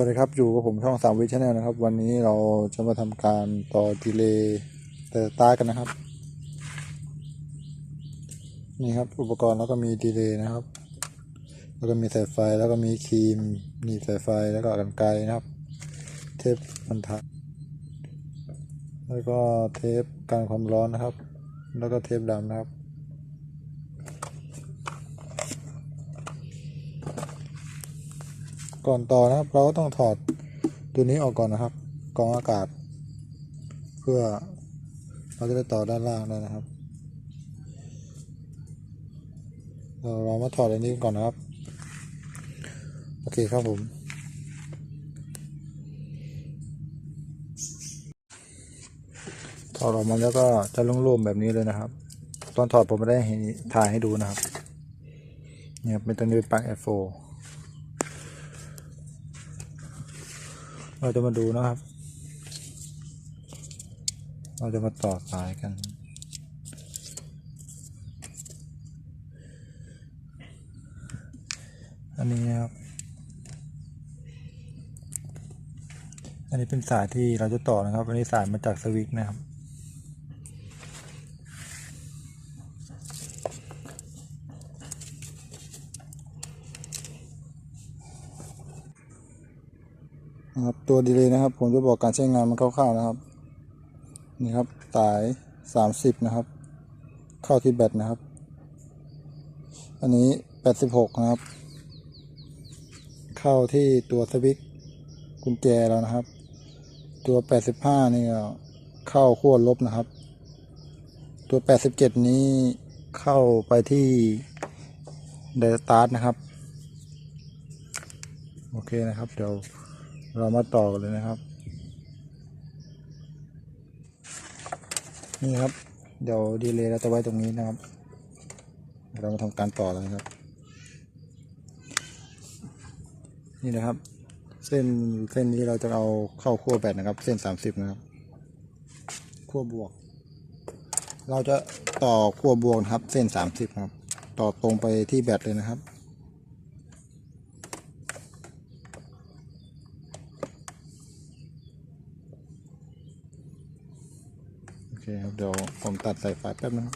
วัสดีครับอยู่กับผมช่องสามวิชแนลนะครับ วันนี้เราจะมาทำการต่อดีเลย์เตอร์ตากันนะครับ นี่ครับอุปกรณ์แล้วก็มีดีเลย์นะครับ แล้วก็มีสายไฟแล้วก็มีครีมนี่สายไฟแล้วก็กันไกรนะครับ เทปบรรทัดแล้วก็เทปกันความร้อนนะครับ แล้วก็เทปดำนะครับ ก่อนต่อนะครับ เราก็ต้องถอดตัวนี้ออกก่อนนะครับกองอากาศ เพื่อเราจะได้ต่อด้านล่างได้นะครับ เราเรามาถอดอันนี้ก่อนนะครับ โอเคครับผม ถอดออกมาแล้วก็จะโล่งๆแบบนี้เลยนะครับ ตอนถอดผมไม่ได้ถ่ายให้ดูนะครับเนี่ยเป็นตัวนี้เป็นปลั๊ก F4 เราจะมาดูนะครับ เราจะมาต่อสายกันอันนี้ครับ อันนี้เป็นสายที่เราจะต่อนะครับ อันนี้สายมาจากสวิตช์นะครับ นะครับตัวดีเลยนะครับ ผมจะบอกการใช้งานมันคร่าวๆนะครับ นี่ครับสายสามสิบนะครับ เข้าที่แบตนะครับ อันนี้แปดสิบหกนะครับ เข้าที่ตัวสวิตกุญแจแล้วนะครับ ตัวแปดสิบห้านี่เข้าขั้วลบนะครับ ตัวแปดสิบเจ็ดนี้เข้าไปที่เดสตาร์ทนะครับ โอเคนะครับเดี๋ยว เรามาต่อกันเลยนะครับ นี่ครับ เดี๋ยวดีเลยเราจะไว้ตรงนี้นะครับ เรามาทำการต่อเลยครับ นี่นะครับ เส้นเส้นนี้เราจะเอาเข้าขั้วแบตนะครับ เส้นสามสิบนะครับขั้วบวก เราจะต่อขั้วบวกครับ เส้นสามสิบครับ ต่อตรงไปที่แบตเลยนะครับ โอเคครับ เดี๋ยวผมตัดสายไฟแป๊บนะครับ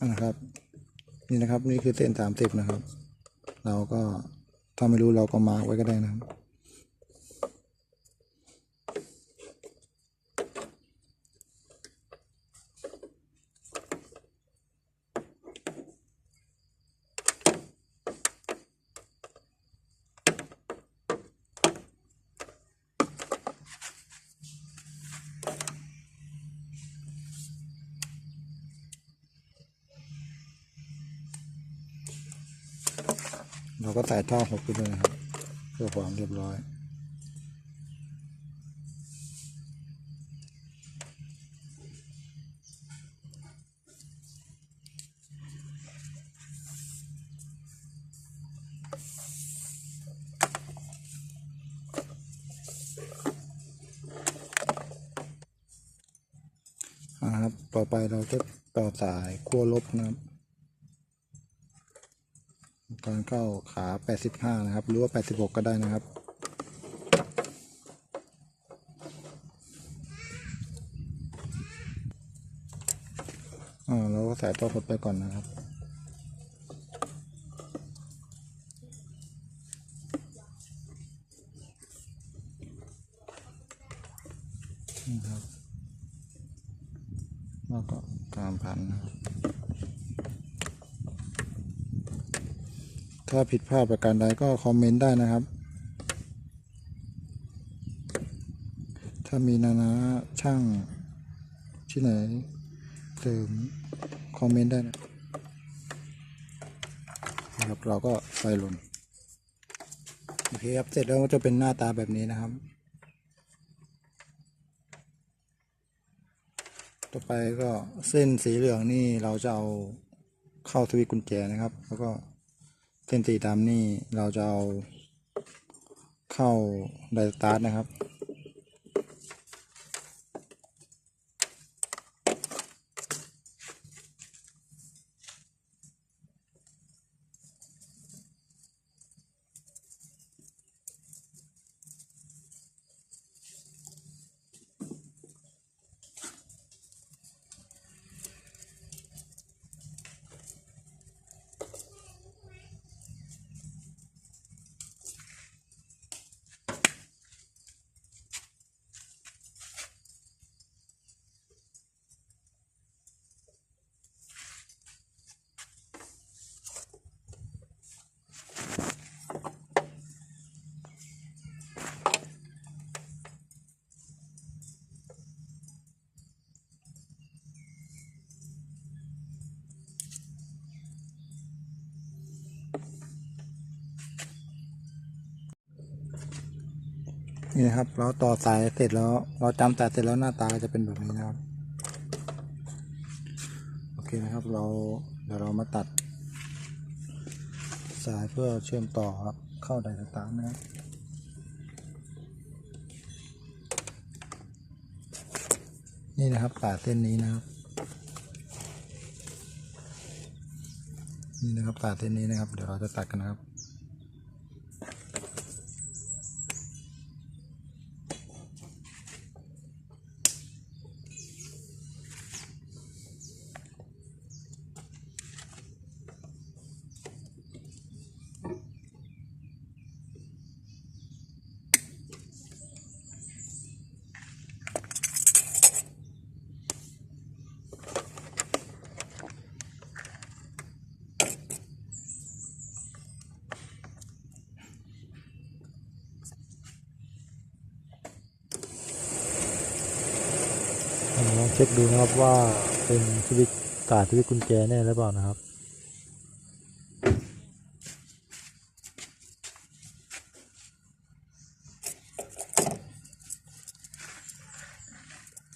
อะนะครับ นี่นะครับ นี่คือเส้นสามสิบนะครับ เราก็ถ้าไม่รู้เราก็มาร์กไว้ก็ได้นะครับ เราก็ใส่ท่อหกไปเลยนะครับเพื่อความเรียบร้อยครับ ต่อไปเราจะต่อสายขั้วลบนะครับ การเข้าขา 85 นะครับ หรือว่า 86 ก็ได้นะครับ อ่าเราก็ใส่ตัวพดไปก่อนนะครับนี่ครับแล้วก็ตามพันนะครับ ถ้าผิดพลาดประการใดก็คอมเมนต์ได้นะครับ ถ้ามีนานาช่างที่ไหนเสริมคอมเมนต์ได้นะนะครับเราก็ไฟลนโอเคครับเสร็จแล้วก็จะเป็นหน้าตาแบบนี้นะครับ ต่อไปก็เส้นสีเหลืองนี่เราจะเอาเข้าสวิตกุญแจนะครับ แล้วก็ เส้นสีดำนี่เราจะเอาเข้าไดสตาร์ทนะครับ นี่นะครับ เราต่อสายเสร็จแล้ว เราจำสายเสร็จแล้วหน้าตาจะเป็นแบบนี้นะครับ โอเคนะครับ เราเดี๋ยวเรามาตัด สายเพื่อเชื่อมต่อครับเข้าไดสตาร์นะครับนี่นะครับสาเส้นนี้นะครับ นี่นะครับสาเส้นนี้นะครับ เดี๋ยวเราจะตัดกันนะครับ ลอง เช็คดูนะครับว่าเป็นสวิตช์สายสวิตช์กุญแจแน่หรือเปล่านะครับ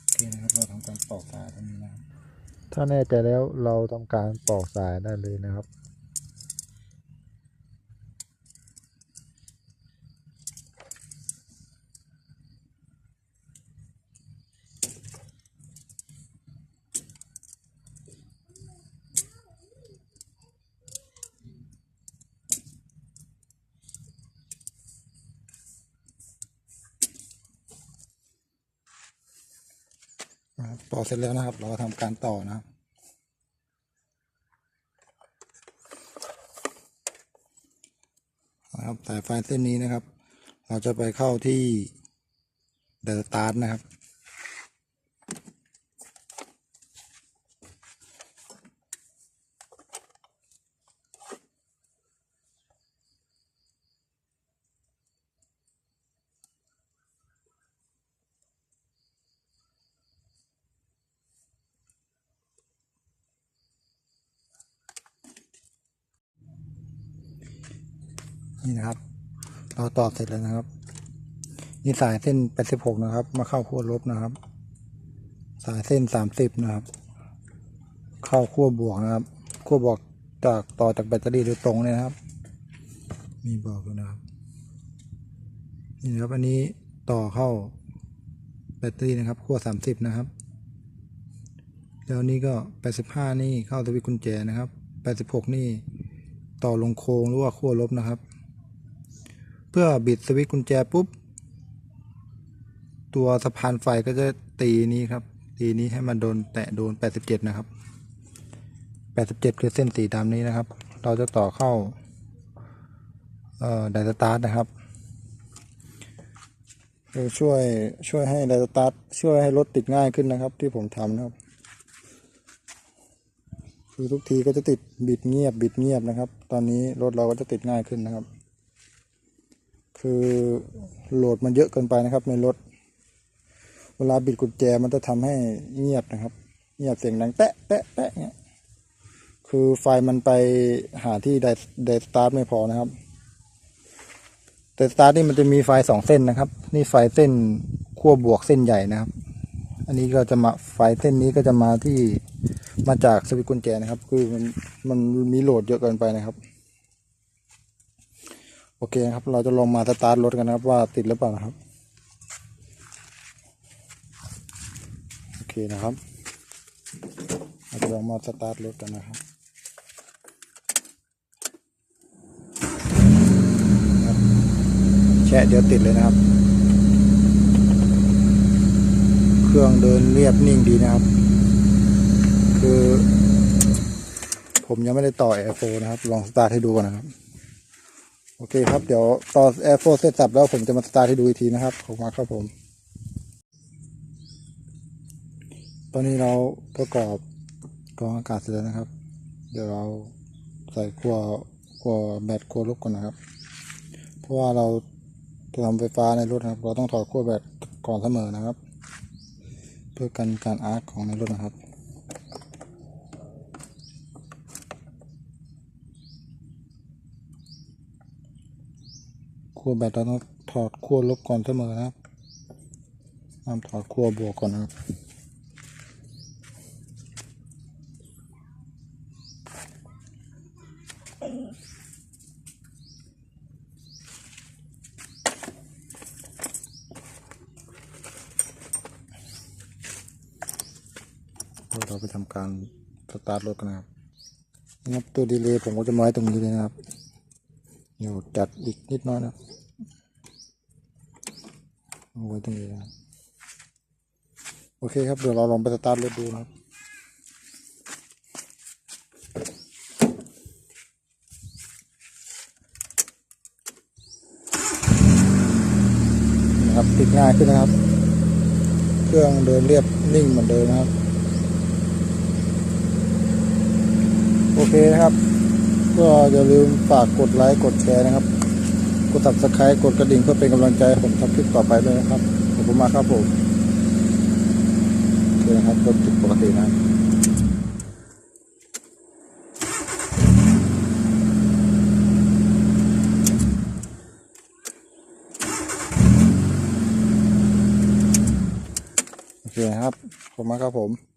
โอเคนะครับเราทำการปอกสายตรงนี้นะครับถ้าแน่ใจแล้วเราทำการปอกสายได้เลยนะครับ ต่อเสร็จแล้วนะครับ เราก็ทำการต่อนะครับนะครับสายไฟเส้นนี้นะครับ เราจะไปเข้าที่เดอะสตาร์ทนะครับ นี่นะครับ เราต่อเสร็จแล้วนะครับ นี่สายเส้น86นะครับ มาเข้าขั้วลบนะครับ สายเส้น30นะครับ เข้าขั้วบวกนะครับขั้วบวกจากต่อจากแบตเตอรี่โดยตรงเลยนะครับ มีบอกอยู่นะครับ นี่นะครับอันนี้ต่อเข้าแบตเตอรี่นะครับขั้ว30นะครับแล้วนี้ก็85นี่เข้าสวิตช์กุญแจนะครับ86นี่ต่อลงโค้งหรือว่าขั้วลบนะครับ เพื่อบิดสวิตช์กุญแจปุ๊บ ตัวสะพานไฟก็จะตีนี้ครับ ตีนี้ให้มันโดนแตะโดน 87 นะครับ 87 คือเส้นสีดำนี้นะครับ เราจะต่อเข้าไดสตาร์ทนะครับคือช่วยช่วยให้ไดสตาร์ทช่วยให้รถติดง่ายขึ้นนะครับ ที่ผมทำนะครับคือทุกทีก็จะติดบิดเงียบบิดเงียบนะครับ ตอนนี้รถเราก็จะติดง่ายขึ้นนะครับ คือโหลดมันเยอะเกินไปนะครับในรถ เวลาบิดกุญแจมันจะทำให้เงียบนะครับ เงียบเสียงดังแตะแตะแตะเงี้ยคือไฟมันไปหาที่ไดไดสตาร์ทไม่พอนะครับไดสตาร์ทนี่มันจะมีไฟสองเส้นนะครับ นี่ไฟเส้นขั้วบวกเส้นใหญ่นะครับ อันนี้ก็จะมาไฟเส้นนี้ก็จะมาที่มาจากสวิตช์กุญแจนะครับ คือมันมันมีโหลดเยอะเกินไปนะครับ โอเคครับ เราจะลองมาสตาร์ทรถกันนะครับ ว่าติดหรือเปล่านะครับ โอเคนะครับเราจะลองมาสตาร์ทรถกันนะครับแช่เดี๋ยวติดเลยนะครับ เครื่องเดินเรียบนิ่งดีนะครับ คือ ผมยังไม่ได้ต่อ Air 4นะครับ ลองสตาร์ทให้ดูก่อนนะครับ โอเคครับ เดี๋ยวต่อ Air 4เสร็จสับแล้วผมจะมาสตาร์ทให้ดูอีกทีนะครับขอบคุณมากครับผม ตอนนี้เราประกอบกรองอากาศเสร็จแล้วนะครับ เดี๋ยวเราใส่ขั้วขั้วแบตขั้วลบก่อนนะครับ เพราะว่าเราจะทำไฟฟ้าในรถนะครับ เราต้องถอดขั้วแบตก่อนเสมอนะครับ เพื่อกันการอาร์คของในรถนะครับ ขั้วแบตเราต้องถอดขั้วลบก่อนเสมอนะครับห้ามถอดขั้วบวกก่อนนะครับเราไปทำการสตาร์ทรถกันนะครับนี่ครับตัวดีเลย์ผมก็จะมาไว้ตรงนี้เลยนะครับ อยู่จัดอีกนิดน้อยนะครับ เอาไว้ตรงนี้นะโอเคครับเดี๋ยวเราลองไปสตาร์ทรถดูนะครับนี่นะครับติดง่ายขึ้นนะครับ เครื่องเดินเรียบนิ่งเหมือนเดิมนะครับ โอเคนะครับ ก็อย่าลืมฝากกดไลค์กดแชร์นะครับ กด subscribe กดกระดิ่งเพื่อเป็นกำลังใจผมทำคลิปต่อไปด้วยนะครับ ขอบคุณมากครับผมโอเคนะครับรถติดปกตินะโอเคนะครับขอบคุณมากครับ ผม